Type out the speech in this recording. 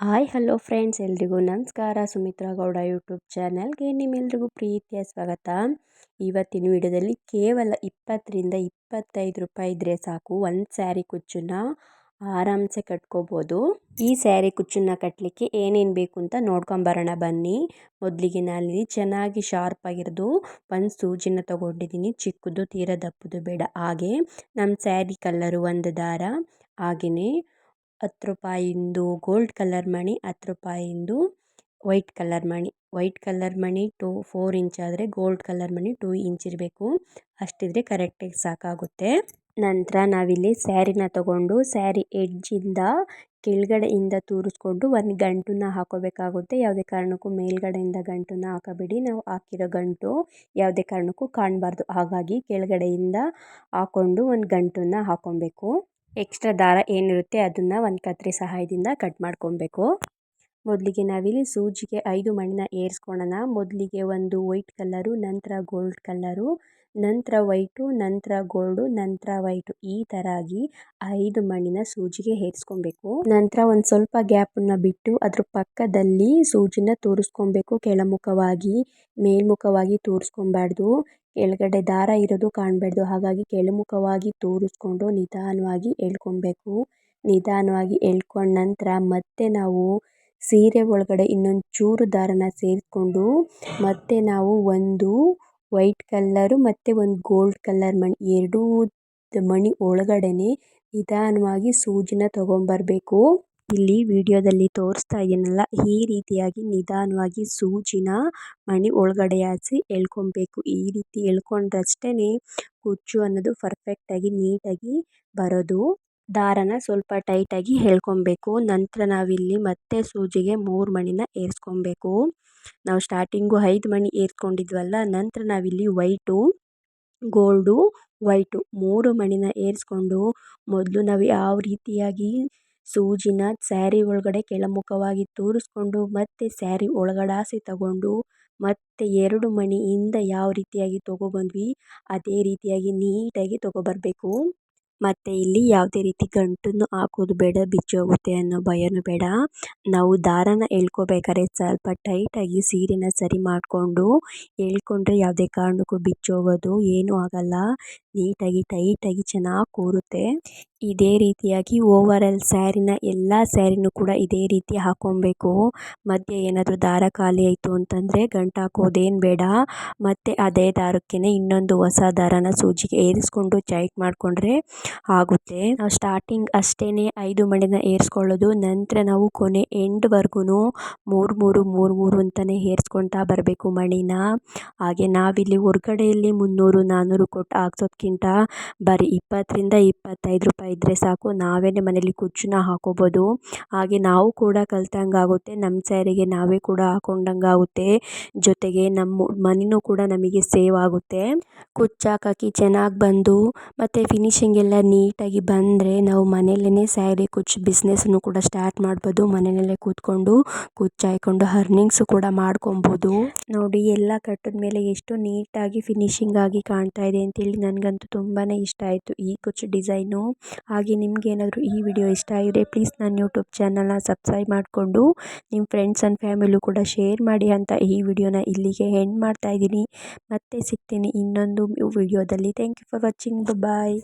Hi, hello friends. ಎಲ್ರಿಗೂ ನಮಸ್ಕಾರ. Sumitra Gowda YouTube ಚಾನಲ್ಗೆ ನಿಮ್ಮೆಲ್ರಿಗೂ ಪ್ರೀತಿಯ ಸ್ವಾಗತ. ಇವತ್ತಿನ ವಿಡಿಯೋದಲ್ಲಿ ಕೇವಲ ಇಪ್ಪತ್ತರಿಂದ ಇಪ್ಪತ್ತೈದು ರೂಪಾಯಿ ಇದ್ದರೆ ಸಾಕು. ಒಂದು ಸ್ಯಾರಿ ಕುಚ್ಚನ್ನ ಆರಾಮ್ಸೆ ಕಟ್ಕೋಬೋದು. ಈ ಸ್ಯಾರಿ ಕುಚ್ಚನ್ನ ಕಟ್ಟಲಿಕ್ಕೆ ಏನೇನು ಬೇಕು ಅಂತ ನೋಡ್ಕೊಂಬರೋಣ ಬನ್ನಿ. ಮೊದಲಿಗೆ ನಾನಿಲ್ಲಿ ಚೆನ್ನಾಗಿ ಶಾರ್ಪ್ ಆಗಿರೋದು ಒಂದು ಸೂಜಿನ ತೊಗೊಂಡಿದ್ದೀನಿ. ಚಿಕ್ಕದು, ತೀರ ದಪ್ಪದು ಬೇಡ. ಹಾಗೆ ನಮ್ಮ ಸ್ಯಾರಿ ಕಲ್ಲರು ಒಂದು ದಾರ. ಹಾಗೆಯೇ ಹತ್ತು ರೂಪಾಯಿಂದು ಗೋಲ್ಡ್ ಕಲರ್ ಮಣಿ, ಹತ್ತು ರೂಪಾಯಿಂದು ವೈಟ್ ಕಲರ್ ಮಣಿ. ವೈಟ್ ಕಲರ್ ಮಣಿ ಟೂ ಫೋರ್ ಇಂಚ್ ಆದರೆ ಗೋಲ್ಡ್ ಕಲರ್ ಮಣಿ ಟೂ ಇಂಚ್ ಇರಬೇಕು. ಅಷ್ಟಿದ್ರೆ ಕರೆಕ್ಟಾಗಿ ಸಾಕಾಗುತ್ತೆ. ನಂತರ ನಾವಿಲ್ಲಿ ಸ್ಯಾರಿನ ತಗೊಂಡು ಸ್ಯಾರಿ ಎಡ್ಜಿಂದ ಕೆಳಗಡೆಯಿಂದ ತೂರಿಸ್ಕೊಂಡು ಒಂದು ಗಂಟನ್ನ ಹಾಕೋಬೇಕಾಗುತ್ತೆ. ಯಾವುದೇ ಕಾರಣಕ್ಕೂ ಮೇಲ್ಗಡೆಯಿಂದ ಗಂಟನ್ನ ಹಾಕಬೇಡಿ. ನಾವು ಹಾಕಿರೋ ಗಂಟು ಯಾವುದೇ ಕಾರಣಕ್ಕೂ ಕಾಣಬಾರ್ದು. ಹಾಗಾಗಿ ಕೆಳಗಡೆಯಿಂದ ಹಾಕ್ಕೊಂಡು ಒಂದು ಗಂಟನ್ನ ಹಾಕ್ಕೊಬೇಕು ಎಕ್ಸ್ಟ್ರಾ ದಾರ ಏನಿರುತ್ತೆ ಅದನ್ನು ಒಂದು ಕತ್ರಿ ಸಹಾಯದಿಂದ ಕಟ್ ಮಾಡ್ಕೊಬೇಕು. ಮೊದಲಿಗೆ ನಾವಿಲ್ಲಿ ಸೂಜಿಗೆ ಐದು ಮಣಿನ ಏರಿಸ್ಕೊಳ್ಳೋಣ ಮೊದಲಿಗೆ ಒಂದು ವೈಟ್ ಕಲ್ಲರು ನಂತರ ಗೋಲ್ಡ್ ಕಲ್ಲರು ನಂತರ ವೈಟು, ನಂತರ ಗೋಲ್ಡು, ನಂತರ ವೈಟು. ಈ ಥರ ಆಗಿ ಐದು ಮಣ್ಣಿನ ಸೂಜಿಗೆ ಹೇರಿಸ್ಕೊಬೇಕು. ನಂತರ ಒಂದು ಸ್ವಲ್ಪ ಗ್ಯಾಪನ್ನು ಬಿಟ್ಟು ಅದ್ರ ಪಕ್ಕದಲ್ಲಿ ಸೂಜಿನ ತೂರಿಸ್ಕೊಬೇಕು. ಕೆಳಮುಖವಾಗಿ, ಮೇಲ್ಮುಖವಾಗಿ ತೋರಿಸ್ಕೊಬಾರ್ದು. ಕೆಳಗಡೆ ದಾರ ಇರೋದು ಕಾಣಬಾರ್ದು. ಹಾಗಾಗಿ ಕೆಳಮುಖವಾಗಿ ತೋರಿಸ್ಕೊಂಡು ನಿಧಾನವಾಗಿ ಎಳ್ಕೊಬೇಕು ನಿಧಾನವಾಗಿ ಎಳ್ಕೊಂಡ ನಂತರ ಮತ್ತೆ ನಾವು ಸೀರೆ ಒಳಗಡೆ ಇನ್ನೊಂದು ಚೂರು ದಾರನ ಸೇರಿಸ್ಕೊಂಡು ಮತ್ತೆ ನಾವು ಒಂದು ವೈಟ್ ಕಲರ್ ಮತ್ತೆ ಒಂದು ಗೋಲ್ಡ್ ಕಲರ್ ಮಣಿ, ಎರಡೂ ಮಣಿ ಒಳಗಡೆನೆ ನಿಧಾನವಾಗಿ ಸೂಜಿನ ತಗೊಂಬರಬೇಕು. ಇಲ್ಲಿ ವಿಡಿಯೋದಲ್ಲಿ ತೋರಿಸ್ತಾ ಇದ್ದೀನಲ್ಲ, ಈ ರೀತಿಯಾಗಿ ನಿಧಾನವಾಗಿ ಸೂಜಿನ ಮಣಿ ಒಳಗಡೆ ಹಾಸಿ ಎಳ್ಕೊಬೇಕು. ಈ ರೀತಿ ಎಳ್ಕೊಂಡ್ರಷ್ಟೇ ಕುಚ್ಚು ಅನ್ನೋದು ಪರ್ಫೆಕ್ಟಾಗಿ ನೀಟಾಗಿ ಬರೋದು. ದಾರನ ಸ್ವಲ್ಪ ಟೈಟಾಗಿ ಎಳ್ಕೊಬೇಕು ನಂತರ ನಾವಿಲ್ಲಿ ಮತ್ತೆ ಸೂಜಿಗೆ ಮೂರು ಮಣಿನ ಏರಿಸ್ಕೊಬೇಕು. ನಾವು ಸ್ಟಾರ್ಟಿಂಗು ಐದು ಮಣಿ ಏರಿಸ್ಕೊಂಡಿದ್ವಲ್ಲ, ನಂತರ ನಾವಿಲ್ಲಿ ವೈಟು, ಗೋಲ್ಡು, ವೈಟು ಮೂರು ಮಣಿನ ಏರಿಸ್ಕೊಂಡು ಮೊದಲು ನಾವು ಯಾವ ರೀತಿಯಾಗಿ ಸೂಜಿನ ಸ್ಯಾರಿ ಒಳಗಡೆ ಕೆಳಮುಖವಾಗಿ ತೂರಿಸ್ಕೊಂಡು ಮತ್ತೆ ಸ್ಯಾರಿ ಒಳಗಡಾಸಿ ತಗೊಂಡು ಮತ್ತೆ ಎರಡು ಮಣಿಯಿಂದ ಯಾವ ರೀತಿಯಾಗಿ ತೊಗೊಬಂದ್ವಿ ಅದೇ ರೀತಿಯಾಗಿ ನೀಟಾಗಿ ತೊಗೊಬರಬೇಕು ಮತ್ತು ಇಲ್ಲಿ ಯಾವುದೇ ರೀತಿ ಗಂಟನ್ನು ಹಾಕೋದು ಬೇಡ ಬಿಚ್ಚೋಗುತ್ತೆ ಅನ್ನೋ ಭಯನೂ ಬೇಡ. ನಾವು ದಾರನ ಎಳ್ಕೊಬೇಕಾದ್ರೆ ಸ್ವಲ್ಪ ಟೈಟಾಗಿ ಸೀರೆನ ಸರಿ ಮಾಡಿಕೊಂಡು ಎಳ್ಕೊಂಡ್ರೆ ಯಾವುದೇ ಕಾರಣಕ್ಕೂ ಬಿಚ್ಚೋಗೋದು ಏನೂ ಆಗೋಲ್ಲ. ನೀಟಾಗಿ ಟೈಟಾಗಿ ಚೆನ್ನಾಗಿ ಕೂರುತ್ತೆ. ಇದೇ ರೀತಿಯಾಗಿ ಓವರಾಲ್ ಸ್ಯಾರಿನ ಎಲ್ಲ ಸ್ಯಾರಿನೂ ಕೂಡ ಇದೇ ರೀತಿ ಹಾಕ್ಕೊಬೇಕು ಮಧ್ಯೆ ಏನಾದರೂ ದಾರ ಖಾಲಿ ಆಯಿತು ಅಂತಂದರೆ ಗಂಟು ಹಾಕೋದೇನು ಬೇಡ. ಮತ್ತು ಅದೇ ದಾರಕ್ಕೇ ಇನ್ನೊಂದು ಹೊಸ ದಾರಾನ ಸೂಜಿಗೆ ಏರಿಸ್ಕೊಂಡು ಚೈಟ್ ಮಾಡಿಕೊಂಡ್ರೆ ಆಗುತ್ತೆ. ನಾವು ಸ್ಟಾರ್ಟಿಂಗ್ ಅಷ್ಟೇ ಐದು ಮಣಿನ ಏರಿಸ್ಕೊಳ್ಳೋದು. ನಂತರ ನಾವು ಕೊನೆ ಎಂಡ್ವರೆಗೂ ಮೂರು ಮೂರು ಮೂರು ಮೂರು ಅಂತಲೇ ಏರಿಸ್ಕೊಳ್ತಾ ಬರಬೇಕು ಮಣಿನ. ಹಾಗೆ ನಾವಿಲ್ಲಿ ಹೊರ್ಗಡೆಯಲ್ಲಿ ಮುನ್ನೂರು ನಾನ್ನೂರು ಕೊಟ್ಟು ಹಾಕ್ಸೋದ್ಕಿಂತ ಬರೀ ಇಪ್ಪತ್ತರಿಂದ ಇಪ್ಪತ್ತೈದು ರೂಪಾಯಿ ಇದ್ದರೆ ಸಾಕು. ನಾವೇ ಮನೇಲಿ ಕುಚ್ಚನ್ನ ಹಾಕೋಬೋದು. ಹಾಗೆ ನಾವು ಕೂಡ ಕಲ್ತಂಗೆ ಆಗುತ್ತೆ. ನಮ್ಮ ಸ್ಯಾರಿಗೆ ನಾವೇ ಕೂಡ ಹಾಕೊಂಡಂಗೆ ಆಗುತ್ತೆ. ಜೊತೆಗೆ ನಮ್ಮ ಮನೆಯೂ ಕೂಡ ನಮಗೆ ಸೇವ್ ಆಗುತ್ತೆ. ಕುಚ್ಚಾಕಿ ಚೆನ್ನಾಗಿ ಬಂದು, ಮತ್ತು ಫಿನಿಶಿಂಗ್ ಎಲ್ಲ ನೀಟಾಗಿ ಬಂದರೆ ನಾವು ಮನೆಯಲ್ಲೇ ಸ್ಯಾರಿ ಕುಚ್ಚು ಬಿಸ್ನೆಸ್ನು ಕೂಡ ಸ್ಟಾರ್ಟ್ ಮಾಡ್ಬೋದು. ಮನೆಯಲ್ಲೇ ಕೂತ್ಕೊಂಡು ಕುಚ್ಚು ಹಾಯ್ಕೊಂಡು ಹರ್ನಿಂಗ್ಸು ಕೂಡ ಮಾಡ್ಕೊಬೋದು. ನೋಡಿ, ಎಲ್ಲ ಕಟ್ಟಿದ ಮೇಲೆ ಎಷ್ಟು ನೀಟಾಗಿ ಫಿನಿಶಿಂಗ್ ಆಗಿ ಕಾಣ್ತಾ ಇದೆ ಅಂತೇಳಿ ನನಗಂತೂ ತುಂಬಾ ಇಷ್ಟ ಆಯಿತು ಈ ಕುಚ್ಚು ಡಿಸೈನು ಹಾಗೆ ನಿಮಗೇನಾದರೂ ಈ ವಿಡಿಯೋ ಇಷ್ಟ ಆಗಿದ್ರೆ ಪ್ಲೀಸ್ ನನ್ನ ಯೂಟ್ಯೂಬ್ ಚಾನಲ್ನ ಸಬ್ಸ್ಕ್ರೈಬ್ ಮಾಡಿಕೊಂಡು ನಿಮ್ಮ ಫ್ರೆಂಡ್ಸ್ ಆ್ಯಂಡ್ ಫ್ಯಾಮಿಲಿ ಕೂಡ ಶೇರ್ ಮಾಡಿ ಅಂತ ಈ ವಿಡಿಯೋನ ಇಲ್ಲಿಗೆ ಎಂಡ್ ಮಾಡ್ತಾ ಇದ್ದೀನಿ. ಮತ್ತೆ ಸಿಗ್ತೀನಿ ಇನ್ನೊಂದು ವಿಡಿಯೋದಲ್ಲಿ thank you for watching bye